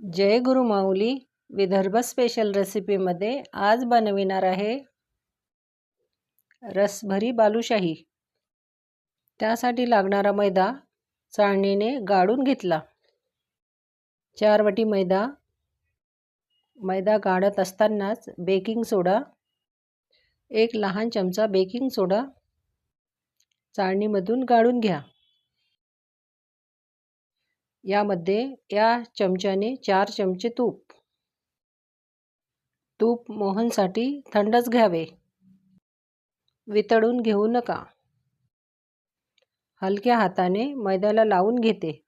जय गुरु माऊली Vidarbha special रेसिपीमध्ये आज बनविणार आहे रसभरी बालुशाही. त्यासाठी लागणारा मैदा चाळणीने गाळून घेतला. चार वटी मैदा मैदा गाळत असतानाच बेकिंग सोडा एक लहान चमचा बेकिंग सोडा चाळणीमधून गाळून घ्या. यामध्ये या चमच्याने चार चमचे तूप. तूप मोहनसाठी थंडच घ्यावे. वितळून घेऊ नका. हलक्या हाताने मैद्याला लावून घेते.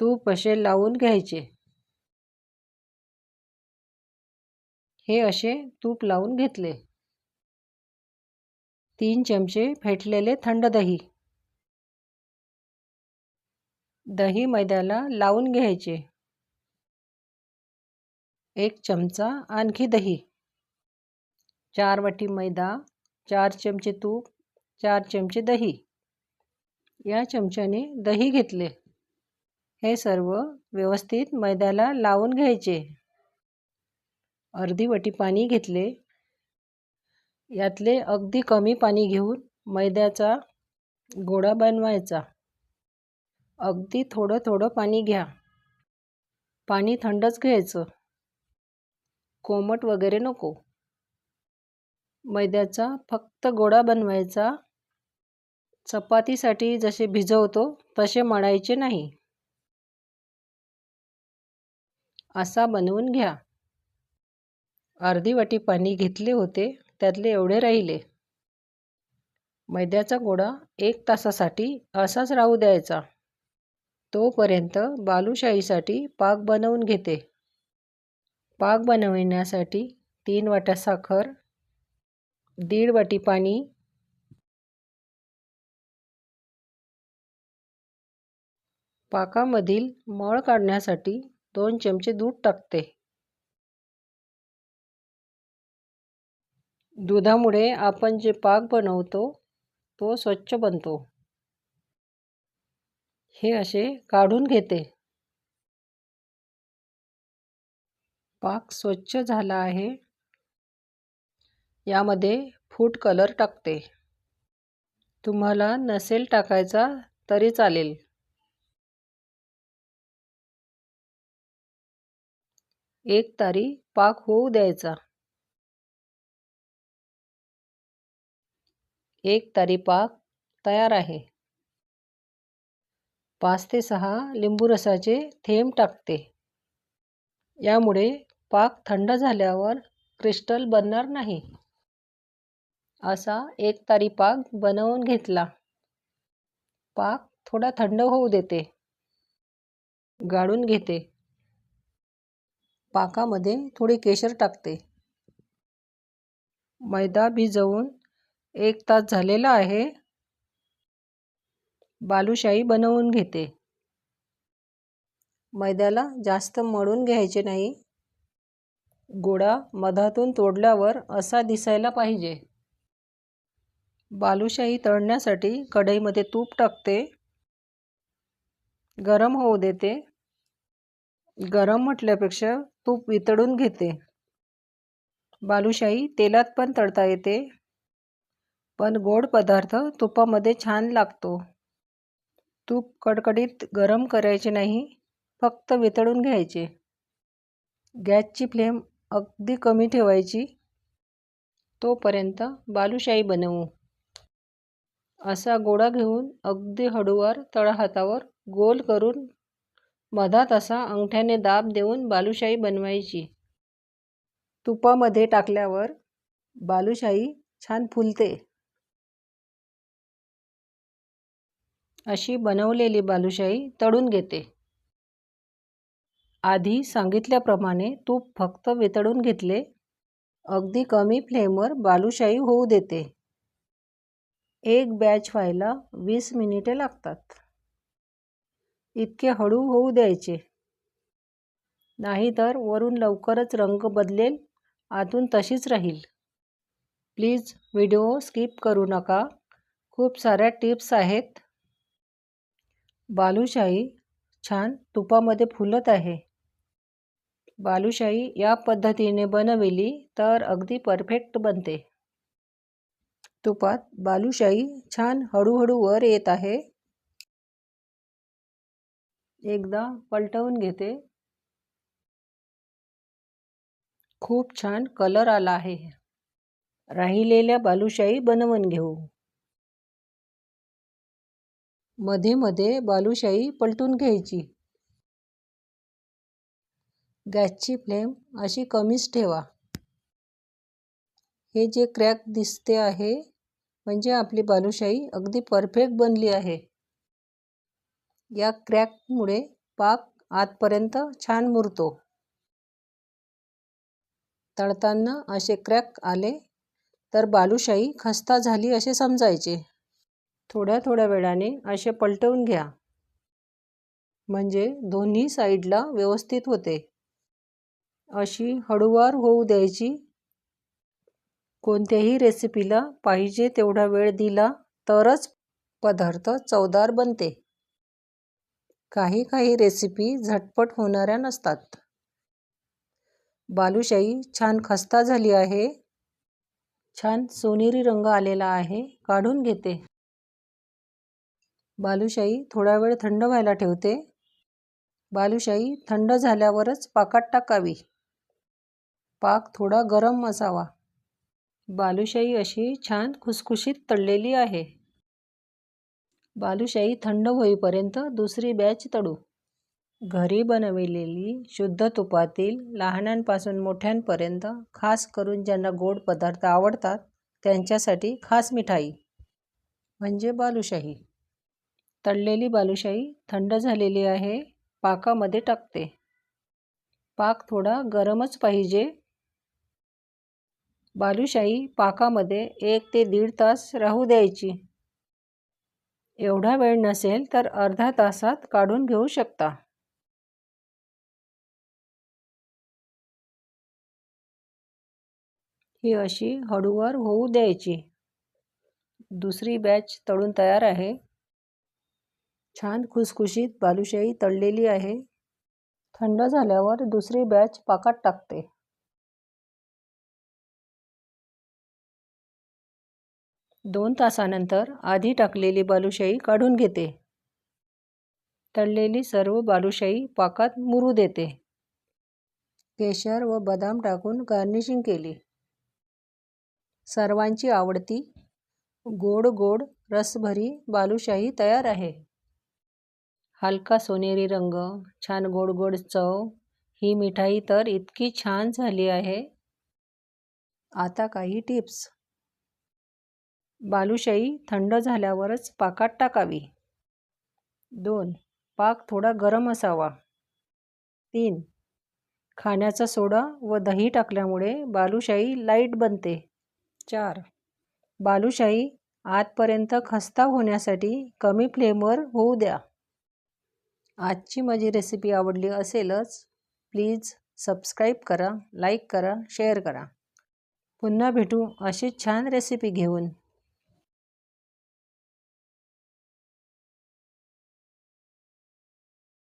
तूप असे लावून घ्यायचे. हे असे तूप लावून घेतले. तीन चमचे फेटलेले थंड दही. दही मैद्याला लावून घ्यायचे. एक चमचा आणखी दही. चार वाटी मैदा चार चमचे तूप चार चमचे दही. या चमच्याने दही घेतले. हे सर्व व्यवस्थित मैद्याला लावून घ्यायचे. अर्धी वाटी पाणी घेतले. यातले अगदी कमी पाणी घेऊन मैद्याचा गोळा बनवायचा. अगदी थोडं थोडं पाणी घ्या. पाणी थंडच घ्यायचं. कोमट वगैरे नको. मैद्याचा फक्त गोळा बनवायचा. चपातीसाठी जसे भिजवतो तसे मळायचे नाही. असा बनवून घ्या. अर्धी वाटी पाणी घेतले होते त्यातले एवढे राहिले. मैद्याचा गोळा एक तासासाठी असाच राहू द्यायचा. तोपर्यंत बालुशाहीसाठी पाक बनवून घेते. पाक बनविण्यासाठी तीन वाट्या साखर दीड वाटी पाणी पाकामधील मळ काढण्यासाठी दोन चमचे दूध टाकते. दुधामुळे आपण जे पाक बनवतो तो स्वच्छ बनतो. हे असे काढून घेते. पाक स्वच्छ झाला आहे. यामध्ये फूड कलर टाकते. तुम्हाला नसेल टाकायचा तरी चालेल. एक तारी पाक होऊ द्यायचा. एक तारी पाक तयार आहे. पाच ते सहा लिंबू रसाचे थेंब टाकते. यामुळे पाक थंड झाल्यावर क्रिस्टल बनणार नाही. असा एक तारी पाक बनवून घेतला. पाक थोडा थंड होऊ देते. गाळून घेते. पाकामध्ये थोडी केशर टाकते. मैदा भिजवून एक तास झालेला आहे. बालुशाही बनवून घेते. मैद्याला जास्त मळून घ्यायचे नाही. गोळा मधातून तोडल्यावर असा दिसायला पाहिजे. बालुशाही तळण्यासाठी कढईमध्ये तूप टाकते. गरम होऊ देते. गरम म्हटल्यापेक्षा तूप वितळून घेते. बालुशाही तेलात पण तळता येते. पण गोड पदार्थ तुपामध्ये छान लागतो. तूप कडकडीत गरम करायचे नाही फक्त वितळून घ्यायचे. गॅसची फ्लेम अगदी कमी ठेवायची. तोपर्यंत बालुशाही बनवू. असा गोळा घेऊन अगदी हळूवार तळहातावर गोल करून मधात असा अंगठ्याने दाब देऊन बालुशाही बनवायची. तुपामध्ये टाकल्यावर बालुशाही छान फुलते. अशी बनवलेली बालुशाही तळून घेते. आधी सांगितल्याप्रमाणे तूप फक्त वितळून घेतले. अगदी कमी फ्लेमवर बालुशाही होऊ देते. एक बॅच व्हायला वीस मिनिटे लागतात. इतके हळू होऊ द्यायचे. नाहीतर वरून लवकरच रंग बदलेल आतून तशीच राहील. प्लीज व्हिडिओ स्किप करू नका. खूप साऱ्या टिप्स आहेत. बालुशाही छान तुपामध्ये फुलत आहे. बालुशाही या पद्धतीने बनविली तर अगदी परफेक्ट बनते. तुपात बालुशाही छान हळूहळू वर येत आहे. एकदा पलटवून घेते. खूप छान कलर आला आहे. राहिलेल्या बालुशाही बनवून घेऊ. मध्ये मध्ये बालुशाही पलटून घ्यायची. गॅसची फ्लेम अशी कमीच ठेवा. हे जे क्रॅक दिसते आहे म्हणजे आपली बालुशाही अगदी परफेक्ट बनली आहे. या क्रॅकमुळे पाक आतपर्यंत छान मुरतो. तळताना असे क्रॅक आले तर बालुशाही खस्ता झाली असे समजायचे. थोड्या थोड्या वेळाने असे पलटवून घ्या. म्हणजे दोन्ही साईडला व्यवस्थित होते. अशी हळूवार होऊ द्यायची. कोणत्याही रेसिपीला पाहिजे तेवढा वेळ दिला तरच पदार्थ चवदार बनते. काही काही रेसिपी झटपट होणाऱ्या नसतात. बालुशाही छान खस्ता झाली आहे. छान सोनेरी रंग आलेला आहे. काढून घेते. बालुशाही थोडा वेळ थंड व्हायला ठेवते. बालुशाही थंड झाल्यावरच पाकात टाकावी. पाक थोडा गरम असावा बालुशाही अशी छान खुसखुशीत तळलेली आहे. बालुशाही थंड होईपर्यंत दुसरी बॅच तळू. घरी बनविलेली शुद्ध तुपातील लहानांपासून मोठ्यांपर्यंत खास करून ज्यांना गोड पदार्थ आवडतात त्यांच्यासाठी खास मिठाई म्हणजे बालुशाही. तळलेली बालुशाही थंड झालेली आहे पाकामध्ये टाकते. पाक थोडा गरमच पाहिजे. बालुशाही पाकामध्ये एक ते दीड तास राहू द्यायची. एवढा वेळ नसेल तर अर्धा तासात काढून घेऊ शकता. ही अशी हळूवार होऊ द्यायची. दुसरी बॅच तळून तयार आहे. छान खुसखुशीत बालुशाही तळलेली आहे. थंड झाल्यावर दुसरी बॅच पाकात टाकते. दोन तासानंतर आधी टाकलेली बालुशाही काढून घेते. तळलेली सर्व बालुशाही पाकात मुरू देते. केशर व बदाम टाकून गार्निशिंग केली. सर्वांची आवडती गोड गोड रसभरी बालुशाही तयार आहे. हलका सोनेरी रंग छान गोड गोड चव. ही मिठाई तर इतकी छान झाली आहे. आता काही टिप्स. बालुशाही थंड झाल्यावरच पाकात टाकावी. दोन. पाक थोडा गरम असावा. तीन. खाण्याचा सोडा व दही टाकल्यामुळे बालुशाही लाइट बनते. चार. बालुशाही आतपर्यंत खस्ता होण्यासाठी कमी फ्लेमवर होऊ द्या. आजची माझी रेसिपी आवडली असेलच प्लीज सबस्क्राईब करा लाईक करा शेअर करा. पुन्हा भेटू अशी छान रेसिपी घेऊन.